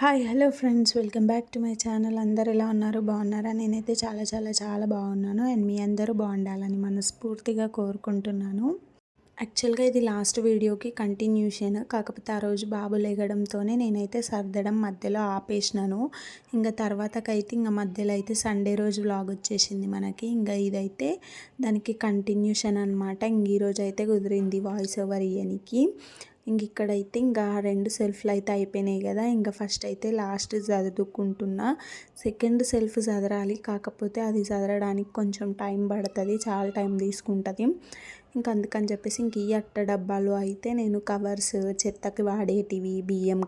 Hi hello friends. Welcome back to my channel. అందరు ఎలా ఉన్నారు? బాగున్నారా? నేనైతే చాలా చాలా చాలా బాగున్నాను. అండ్ మీ అందరూ బాగుండాలని మనస్ఫూర్తిగా కోరుకుంటున్నాను. యాక్చువల్గా ఇది లాస్ట్ వీడియోకి కంటిన్యూషన్. కాకపోతే ఆ రోజు బాబు లేగడంతోనే నేనైతే సర్దడం మధ్యలో ఆపేసినాను. ఇంకా తర్వాతకైతే ఇంకా మధ్యలో అయితే సండే రోజు వ్లాగ్ వచ్చేసింది మనకి. ఇంకా ఇదైతే దానికి కంటిన్యూషన్ అనమాట ఇంక ఈరోజు అయితే కుదిరింది వాయిస్ ఓవర్ ఇయ్యనికి. ఇంక ఇక్కడైతే ఇంకా రెండు సెల్ఫ్లు అయితే అయిపోయినాయి కదా. ఇంకా ఫస్ట్ అయితే లాస్ట్ చదువుకుంటున్నా సెకండ్ సెల్ఫ్ చదరాలి కాకపోతే అది చదరడానికి కొంచెం టైం పడుతుంది. చాలా టైం తీసుకుంటుంది. ఇంకా అందుకని చెప్పేసి ఇంక ఈ అట్ట డబ్బాలు అయితే నేను కవర్స్ చెత్తకి వాడేటివి బియ్యం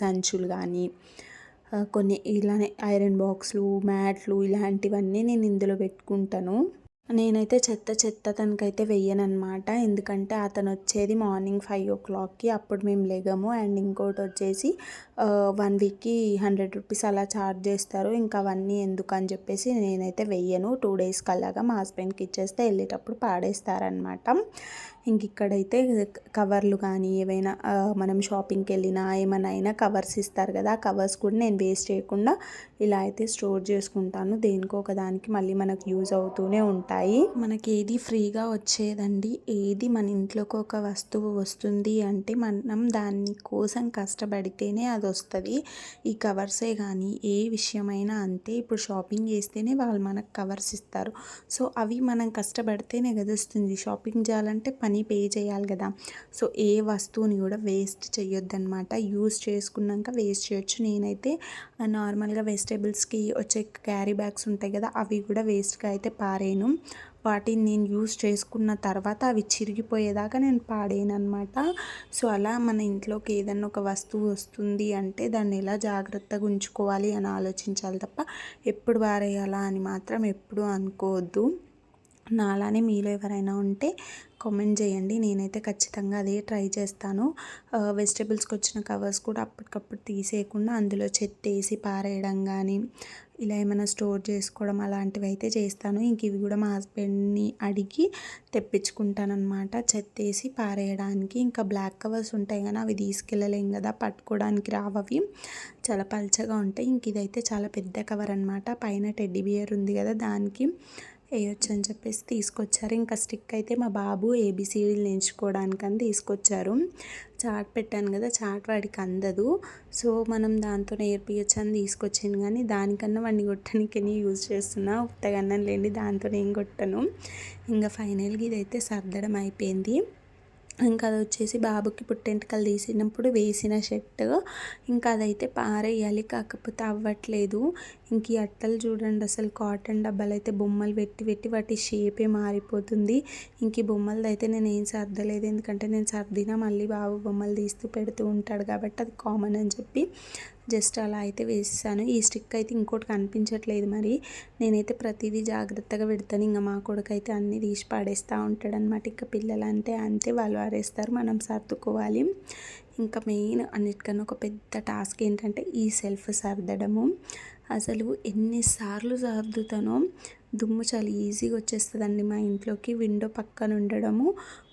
సంచులు కానీ కొన్ని ఇలానే ఐరన్ బాక్స్లు మ్యాట్లు ఇలాంటివన్నీ నేను ఇందులో పెట్టుకుంటాను. నేనైతే చెత్త చెత్త తనకైతే వెయ్యనమాట ఎందుకంటే అతను వచ్చేది మార్నింగ్ ఫైవ్ ఓ క్లాక్కి అప్పుడు మేము లేగము. అండ్ ఇంకోటి వచ్చేసి వన్ వీక్కి హండ్రెడ్ రూపీస్ అలా ఛార్జ్ చేస్తారు. ఇంకా అవన్నీ ఎందుకు అని చెప్పేసి నేనైతే వెయ్యను. టూ డేస్ కల్లాగా మా హస్బెండ్కి ఇచ్చేస్తే వెళ్ళేటప్పుడు పాడేస్తారనమాట ఇంక ఇక్కడైతే కవర్లు కానీ ఏవైనా మనం షాపింగ్కి వెళ్ళినా ఏమైనా అయినా కవర్స్ ఇస్తారు కదా ఆ కవర్స్ కూడా నేను వేస్ట్ చేయకుండా ఇలా అయితే స్టోర్ చేసుకుంటాను. దేనికో ఒక దానికి మళ్ళీ మనకు యూజ్ అవుతూనే ఉంటాయి. మనకి ఏది ఫ్రీగా వచ్చేదండి ఏది మన ఇంట్లోకి ఒక వస్తువు వస్తుంది అంటే మనం దాని కోసం కష్టపడితేనే అది వస్తుంది. ఈ కవర్సే కానీ ఏ విషయమైనా అంతే. ఇప్పుడు షాపింగ్ చేస్తేనే వాళ్ళు మనకు కవర్స్ ఇస్తారు. సో అవి మనం కష్టపడితేనే కదా వస్తుంది. షాపింగ్ చేయాలంటే పని మనీ పే చేయాలి కదా. సో ఏ వస్తువుని కూడా వేస్ట్ చేయొద్దనమాట యూస్ చేసుకున్నాక వేస్ట్ చేయొచ్చు. నేనైతే నార్మల్గా వెజిటేబుల్స్కి వచ్చే క్యారీ బ్యాగ్స్ ఉంటాయి కదా అవి కూడా వేస్ట్గా అయితే పారేను. వాటిని నేను యూస్ చేసుకున్న తర్వాత అవి చిరిగిపోయేదాకా నేను పాడేను అనమాట సో అలా మన ఇంట్లోకి ఏదన్నా ఒక వస్తువు వస్తుంది అంటే దాన్ని ఎలా జాగ్రత్తగా ఉంచుకోవాలి అని ఆలోచించాలి తప్ప ఎప్పుడు పారేయాలా అని మాత్రం ఎప్పుడు అనుకోవద్దు. నాలానే మీలో ఎవరైనా ఉంటే కామెంట్ చేయండి. నేనైతే ఖచ్చితంగా అదే ట్రై చేస్తాను. వెజిటేబుల్స్కి వచ్చిన కవర్స్ కూడా అప్పటికప్పుడు తీసేయకుండా అందులో చెత్త వేసి పారేయడం కానీ ఇలా ఏమైనా స్టోర్ చేసుకోవడం అలాంటివి అయితే చేస్తాను. ఇంక ఇవి కూడా మా హస్బెండ్ని అడిగి తెప్పించుకుంటానమాట చెత్త వేసి పారేయడానికి. ఇంకా బ్లాక్ కవర్స్ ఉంటాయి కానీ అవి తీసుకెళ్ళలేం కదా పట్టుకోవడానికి రావవి చాలా పల్చగా ఉంటాయి. ఇంక ఇదైతే చాలా పెద్ద కవర్ అనమాట పైన టెడ్డీ బియర్ ఉంది కదా దానికి. వేయొచ్చు అని చెప్పేసి తీసుకొచ్చారు. ఇంకా స్టిక్ అయితే మా బాబు ఏబిసిడీలు నేర్చుకోవడానికని తీసుకొచ్చారు. చాట్ పెట్టాను కదా చాట్ వాడికి అందదు. సో మనం దాంతో నేర్పించచ్చు అని తీసుకొచ్చాను కానీ దానికన్నా వాడిని కొట్టడానికి యూజ్ చేస్తున్నా ఉత్తగన్నం లేని దాంతో నేను కొట్టను. ఇంకా ఫైనల్గా ఇదైతే సర్దడం అయిపోయింది. ఇంకా అది వచ్చేసి బాబుకి పుట్టెంటుకలు తీసినప్పుడు వేసిన షర్ట్. ఇంకా అదైతే పారేయాలి కాకపోతే అవ్వట్లేదు. ఇంక ఈ అట్టలు చూడండి అసలు కాటన్ డబ్బాలు అయితే బొమ్మలు పెట్టి పెట్టి వాటి షేపే మారిపోతుంది. ఇంక ఈ బొమ్మలది అయితే నేను ఏం సర్దలేదు ఎందుకంటే నేను సర్దినా మళ్ళీ బాబు బొమ్మలు తీస్తూ పెడుతూ ఉంటాడు కాబట్టి అది కామన్ అని చెప్పి జస్ట్ అలా అయితే వేసేసాను. ఈ స్టిక్ అయితే ఇంకోటి కనిపించట్లేదు మరి. నేనైతే ప్రతిదీ జాగ్రత్తగా పెడతాను. ఇంకా మా కొడుకు అయితే అన్నీ తీసి పాడేస్తూ ఉంటాడు అనమాట ఇంకా పిల్లలు అంటే అంతే వాళ్ళు ఆరేస్తారు మనం సర్దుకోవాలి. ఇంకా మెయిన్ అన్నిటికన్నా ఒక పెద్ద టాస్క్ ఏంటంటే ఈ సెల్ఫ్ సర్దడము. అసలు ఎన్నిసార్లు సర్దుతానో దుమ్ము చాలా ఈజీగా వచ్చేస్తుందండి మా ఇంట్లోకి. విండో పక్కన ఉండడము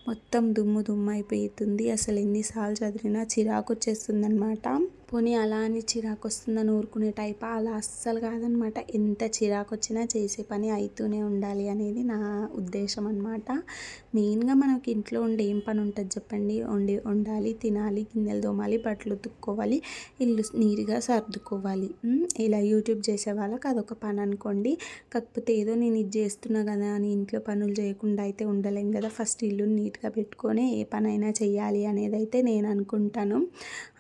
మొత్తం దుమ్ము దుమ్ము అయిపోతుంది. అసలు ఎన్నిసార్లు చదివినా చిరాకు వచ్చేస్తుంది అనమాట పోనీ అలా అని చిరాకు వస్తుందని ఊరుకునే టైప్? అలా అస్సలు కాదనమాట. ఎంత చిరాకు వచ్చినా చేసే పని అవుతూనే ఉండాలి అనేది నా ఉద్దేశం అనమాట మెయిన్గా మనకి ఇంట్లో ఉండే ఏం పని ఉంటుంది చెప్పండి? వండి వండాలి తినాలి గిన్నెలు తోమాలి బట్టలు ఉతుక్కోవాలి ఇల్లు నీట్గా సర్దుకోవాలి. ఇలా యూట్యూబ్ చేసే వాళ్ళకి అదొక పని అనుకోండి. కాకపోతే ఏదో నేను ఇది చేస్తున్నా కదా అని ఇంట్లో పనులు చేయకుండా అయితే ఉండలేం కదా. ఫస్ట్ ఇల్లు నీట్గా పెట్టుకొని ఏ పనైనా చేయాలి అనేది అయితే నేను అనుకుంటాను.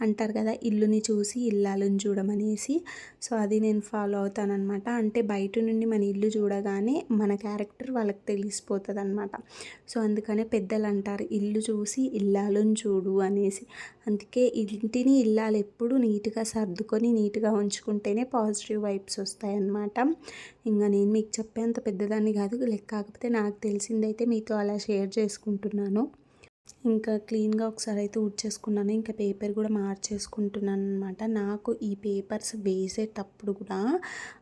అంటారు కదా ఇల్లుని చూసి ఇల్లాలను చూడమనేసి సో అది నేను ఫాలో అవుతానమాట అంటే బయట నుండి మన ఇల్లు చూడగానే మన క్యారెక్టర్ వాళ్ళకి తెలిసిపోతుంది అనమాట సో అందుకనే పెద్దలు అంటారు ఇల్లు చూసి ఇల్లాలను చూడు అనేసి. అందుకే ఇంటిని ఇల్లాలు ఎప్పుడు నీట్గా సర్దుకొని నీట్గా ఉంచుకుంటేనే పాజిటివ్ వైబ్స్ వస్తాయన్నమాట. ఇంకా నేను మీకు చెప్పేంత పెద్దదాన్ని కాదు లెక్క కాకపోతే నాకు తెలిసిందైతే మీతో అలా షేర్ చేసుకుంటున్నాను. ఇంకా క్లీన్గా ఒకసారి అయితే ఉడ్చేసుకున్నాను ఇంకా పేపర్ కూడా మార్చేసుకుంటున్నాను అనమాట నాకు ఈ పేపర్స్ వేసేటప్పుడు కూడా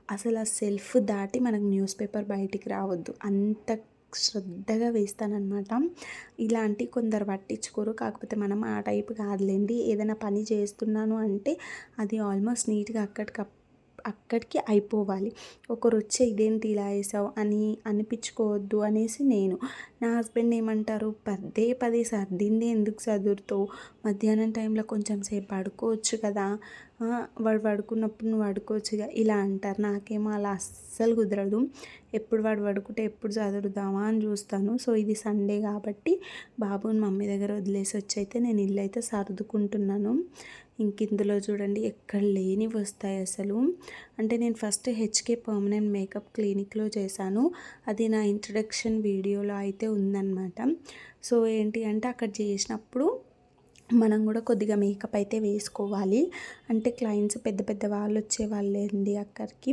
అసలు ఆ సెల్ఫ్ దాటి మనకు న్యూస్ పేపర్ బయటికి రావద్దు. అంత శ్రద్ధగా వేస్తానమాట ఇలాంటి కొందరు పట్టించుకోరు. కాకపోతే మనం ఆ టైప్ కాదులేండి. ఏదైనా పని చేస్తున్నాను అంటే అది ఆల్మోస్ట్ నీట్గా అక్కడికప్పుడు అక్కడికి అయిపోవాలి. ఒకరు వచ్చి ఇదేంటి ఇలా వేసావు అని అనిపించుకోవద్దు అనేసి నేను. నా హస్బెండ్ ఏమంటారు? పదే పదే సర్దింది ఎందుకు సదురుతావు? మధ్యాహ్నం టైంలో కొంచెం సేపు పడుకోవచ్చు కదా? వాడు పడుకున్నప్పుడు నువ్వు పడుకోవచ్చుగా ఇలా అంటారు. నాకేమో అలా అస్సలు కుదరదు. ఎప్పుడు వాడు పడుకుంటే ఎప్పుడు చదువుదామా అని చూస్తాను. సో ఇది సండే కాబట్టి బాబుని మమ్మీ దగ్గర వదిలేసి వచ్చి అయితే నేను ఇల్లు అయితే సర్దుకుంటున్నాను. ఇంక ఇందులో చూడండి ఎక్కడ లేనివి వస్తాయి అసలు. అంటే నేను ఫస్ట్ హెచ్కే పర్మనెంట్ మేకప్ క్లినిక్లో చేశాను. అది నా ఇంట్రడక్షన్ వీడియోలో అయితే ఉందన్నమాట. సో ఏంటి అంటే అక్కడ చేసినప్పుడు మనం కూడా కొద్దిగా మేకప్ అయితే వేసుకోవాలి. అంటే క్లయింట్స్ పెద్ద పెద్ద వాళ్ళు వచ్చే వాళ్ళేంది అక్కడికి.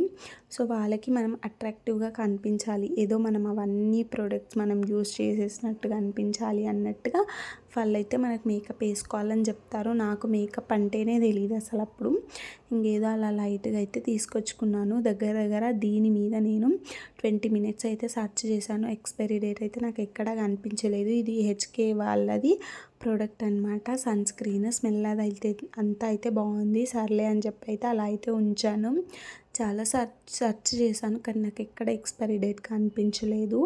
సో వాళ్ళకి మనం అట్రాక్టివ్గా కనిపించాలి. ఏదో మనం అవన్నీ ప్రోడక్ట్స్ మనం యూస్ చేసేసినట్టుగా అనిపించాలి అన్నట్టుగా వాళ్ళైతే మనకు మేకప్ వేసుకోవాలని చెప్తారు. నాకు మేకప్ అంటేనే తెలియదు అసలు అప్పుడు. ఇంకేదో అలా లైట్గా అయితే తీసుకొచ్చుకున్నాను. దగ్గర దగ్గర దీని మీద నేను ట్వంటీ మినిట్స్ అయితే సర్చ్ చేశాను. ఎక్స్పైరీ డేట్ అయితే నాకు ఎక్కడా కనిపించలేదు. ఇది హెచ్కే వాళ్ళది ప్రోడక్ట్ అనమాట సన్ స్క్రీన్ స్మెల్ అది అయితే అంతా అయితే బాగుంది. సర్లే అని చెప్పి అయితే అలా అయితే ఉంచాను. చాలా సర్చ్ సర్చ్ చేశాను. కానీ నాకు ఎక్కడ ఎక్స్పైరీ డేట్ కనిపించలేదు.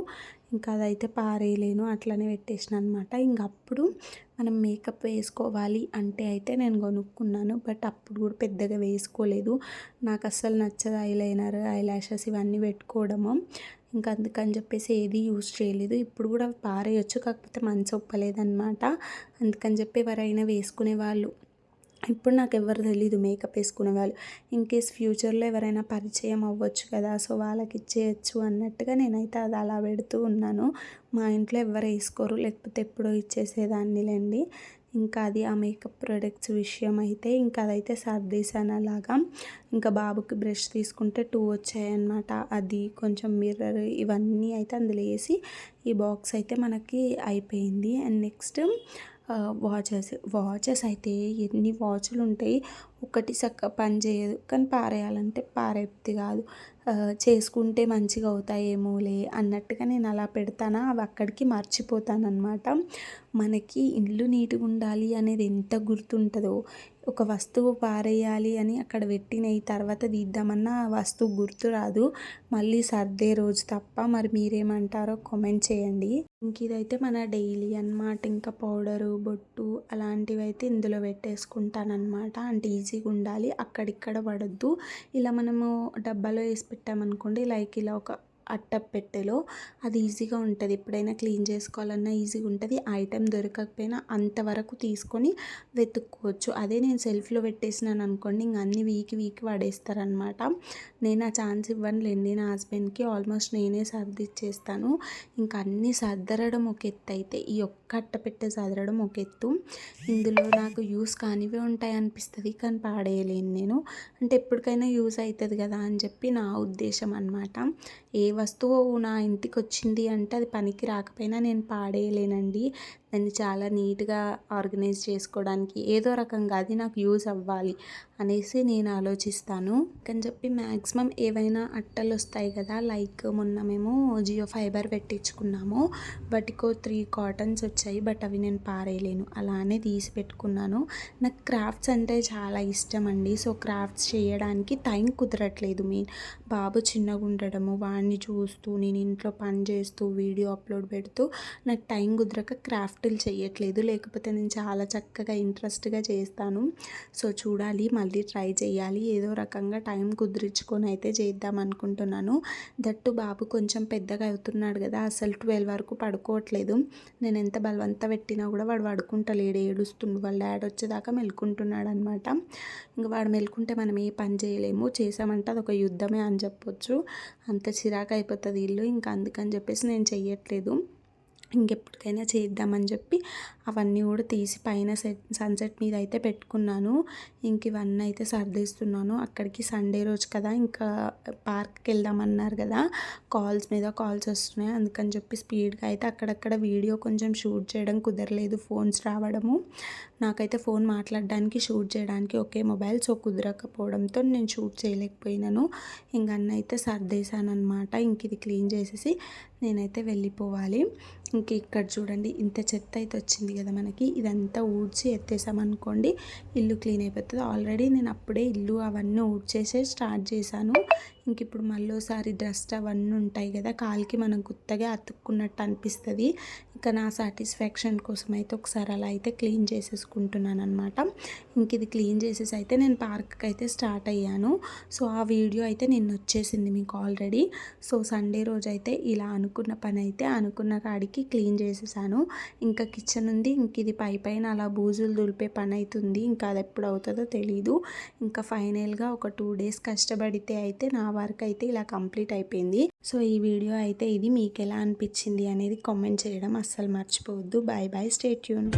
ఇంకా అదైతే పారేయలేను అట్లనే పెట్టేసిన అనమాట ఇంక అప్పుడు మనం మేకప్ వేసుకోవాలి అంటే అయితే నేను కొనుక్కున్నాను బట్ అప్పుడు కూడా పెద్దగా వేసుకోలేదు. నాకు అస్సలు నచ్చదు ఐలైనర్ ఐలాషెస్ ఇవన్నీ పెట్టుకోవడము. ఇంకా అందుకని చెప్పేసి ఏది యూజ్ చేయలేదు. ఇప్పుడు కూడా పారేయొచ్చు కాకపోతే మంచి ఒప్పలేదన్నమాట అందుకని చెప్పి ఎవరైనా వేసుకునే వాళ్ళు ఇప్పుడు నాకు ఎవరు తెలీదు మేకప్ వేసుకునే వాళ్ళు. ఇన్ కేస్ ఫ్యూచర్లో ఎవరైనా పరిచయం అవ్వచ్చు కదా సో వాళ్ళకి ఇచ్చేయచ్చు అన్నట్టుగా నేనైతే అది అలా పెడుతూ ఉన్నాను. మా ఇంట్లో ఎవరు వేసుకోరు లేకపోతే ఎప్పుడో ఇచ్చేసేదాన్నిలేండి. ఇంకా అది ఆ మేకప్ ప్రొడక్ట్స్ విషయం అయితే ఇంకా అదైతే సర్దేశాను అలాగా ఇంకా బాబుకి బ్రష్ తీసుకుంటే టూ వచ్చాయన్నమాట. అది కొంచెం మిర్రర్ ఇవన్నీ అయితే అందులో వేసి ఈ బాక్స్ అయితే మనకి అయిపోయింది. అండ్ నెక్స్ట్ వాచెస్ వాచెస్ అయితే ఎన్ని వాచ్లు ఉంటాయి? ఒకటి చక్క పని చేయదు. కానీ పారేయాలంటే పారేది కాదు. చేసుకుంటే మంచిగా అవుతాయేమోలే అన్నట్టుగా నేను అలా పెడతానా? అవి అక్కడికి మర్చిపోతానమాట మనకి ఇల్లు నీట్గా ఉండాలి అనేది ఎంత గుర్తుంటుందో ఒక వస్తువు పారేయాలి అని అక్కడ పెట్టిన ఈ తర్వాత తీద్దామన్న ఆ వస్తువు గుర్తు రాదు. మళ్ళీ సర్దే రోజు తప్ప మరి మీరేమంటారో కామెంట్ చేయండి. ఇంక ఇదైతే మన డైలీ అనమాట ఇంకా పౌడరు బొట్టు అలాంటివి అయితే ఇందులో పెట్టేసుకుంటానమాట అంటే ఈజీగా ఉండాలి. అక్కడిక్కడ పడద్దు. ఇలా మనము డబ్బాలో వేసి పెట్టామనుకోండి లైక్ ఇలా ఒక అట్టపెట్టెలో. అది ఈజీగా ఉంటుంది. ఎప్పుడైనా క్లీన్ చేసుకోవాలన్నా ఈజీగా ఉంటుంది. ఐటెం దొరకకపోయినా అంతవరకు తీసుకొని వెతుక్కోవచ్చు. అదే నేను సెల్ఫ్లో పెట్టేసినాను అనుకోండి ఇంక అన్ని వీక్ వీక్ పడేస్తారనమాట నేను ఆ ఛాన్స్ ఇవ్వనులేండి. నా హస్బెండ్కి ఆల్మోస్ట్ నేనే సర్దిచ్చేస్తాను. ఇంకా అన్నీ సర్దరడం ఒక ఎత్తు అయితే ఈ ఒక్క అట్టపెట్టె సదరడం ఒక ఎత్తు. ఇందులో నాకు యూస్ కానివే ఉంటాయి అనిపిస్తుంది కానీ పాడేయలేను నేను. అంటే ఎప్పటికైనా యూస్ అవుతుంది కదా అని చెప్పి నా ఉద్దేశం అనమాట ఏ వస్తువు నా ఇంటికి వచ్చింది అంటే అది పనికి రాకపోయినా నేను పాడేయలేనండి. దాన్ని చాలా నీట్గా ఆర్గనైజ్ చేసుకోవడానికి ఏదో రకంగా అది నాకు యూజ్ అవ్వాలి. అనేసి నేను ఆలోచిస్తాను. అని చెప్పి మ్యాక్సిమం ఏవైనా అట్టలు వస్తాయి కదా లైక్ మొన్న మేము జియో ఫైబర్ పెట్టించుకున్నాము. వాటికో త్రీ కాటన్స్ వచ్చాయి బట్ అవి నేను పారేయలేను. అలానే తీసి పెట్టుకున్నాను. నాకు క్రాఫ్ట్స్ అంటే చాలా ఇష్టం అండి. సో క్రాఫ్ట్స్ చేయడానికి టైం కుదరట్లేదు. మెయిన్ బాబు చిన్నగా ఉండడము వాడిని చూస్తూ నేను ఇంట్లో పని చేస్తూ వీడియో అప్లోడ్ పెడుతూ నాకు టైం కుదరక క్రాఫ్ట్లు చేయట్లేదు. లేకపోతే నేను చాలా చక్కగా ఇంట్రెస్ట్గా చేస్తాను. సో చూడాలి మళ్ళీ. ట్రై చేయాలి ఏదో రకంగా టైం కుదిరించుకొని అయితే చేద్దాం అనుకుంటున్నాను. దట్టు బాబు కొంచెం పెద్దగా అవుతున్నాడు కదా అసలు ట్వెల్వ్ వరకు పడుకోవట్లేదు. నేను ఎంత బలవంత పెట్టినా కూడా వాడు పడుకుంటలేడు ఏడుస్తుండు. వాళ్ళ డాడ్ వచ్చేదాకా మెలుకుంటున్నాడు అనమాట ఇంకా వాడు మెలుకుంటే మనం ఏ పని చేయలేము. చేసామంటే అది ఒక యుద్ధమే అని చెప్పొచ్చు. అంత చిరాకు అయిపోతుంది ఇల్లు. ఇంకా అందుకని చెప్పేసి నేను చెయ్యట్లేదు. ఇంకెప్పటికైనా చేద్దామని చెప్పి అవన్నీ కూడా తీసి పైన సెట్ సన్సెట్ మీద అయితే పెట్టుకున్నాను. ఇంక ఇవన్నీ అయితే సర్దిస్తున్నాను. అక్కడికి సండే రోజు కదా ఇంకా పార్క్కి వెళ్దామన్నారు కదా కాల్స్ మీద కాల్స్ వస్తున్నాయి. అందుకని చెప్పి స్పీడ్గా అయితే అక్కడక్కడ వీడియో కొంచెం షూట్ చేయడం కుదరలేదు ఫోన్స్ రావడము. నాకైతే ఫోన్ మాట్లాడడానికి షూట్ చేయడానికి ఒకే మొబైల్ సో కుదరకపోవడంతో నేను షూట్ చేయలేకపోయినాను. ఇంక అన్న అయితే సర్దేశానమాట ఇంక ఇది క్లీన్ చేసేసి నేనైతే వెళ్ళిపోవాలి. ఇంక ఇక్కడ చూడండి ఇంత చెత్త అయితే వచ్చింది కదా మనకి. ఇదంతా ఊడ్చి ఎత్తేసామనుకోండి ఇల్లు క్లీన్ అయిపోతుంది. ఆల్రెడీ నేను అప్పుడే ఇల్లు అవన్నీ ఊడ్చేసే స్టార్ట్ చేశాను. ఇంక ఇప్పుడు మళ్ళీసారి డస్ట్ అవన్నీ ఉంటాయి కదా కాలికి మనం గుత్తగా అతుక్కున్నట్టు అనిపిస్తుంది. ఇంకా నా సాటిస్ఫాక్షన్ కోసం అయితే ఒకసారి అలా అయితే క్లీన్ చేసేసుకుంటున్నాను అనమాట ఇంక ఇది క్లీన్ చేసేసి అయితే నేను పార్క్కి అయితే స్టార్ట్ అయ్యాను. సో ఆ వీడియో అయితే నిన్న వచ్చేసింది మీకు ఆల్రెడీ సో సండే రోజు అయితే ఇలా అనుకున్న పని అయితే అనుకున్న కాడికి క్లీన్ చేసేసాను. ఇంకా కిచెన్ ఉంది ఇంక ఇది పై పైన అలా బూజులు దులిపే పని అవుతుంది ఇంకా అది ఎప్పుడు అవుతుందో తెలీదు. ఇంకా ఫైనల్గా ఒక టూ డేస్ కష్టపడితే అయితే నా వర్క్ అయితే ఇలా కంప్లీట్ అయిపోయింది. సో ఈ వీడియో అయితే ఇది. మీకు ఎలా అనిపించింది అనేది కామెంట్ చేయడం అస్సలు మర్చిపోవద్దు. Bye bye stay tune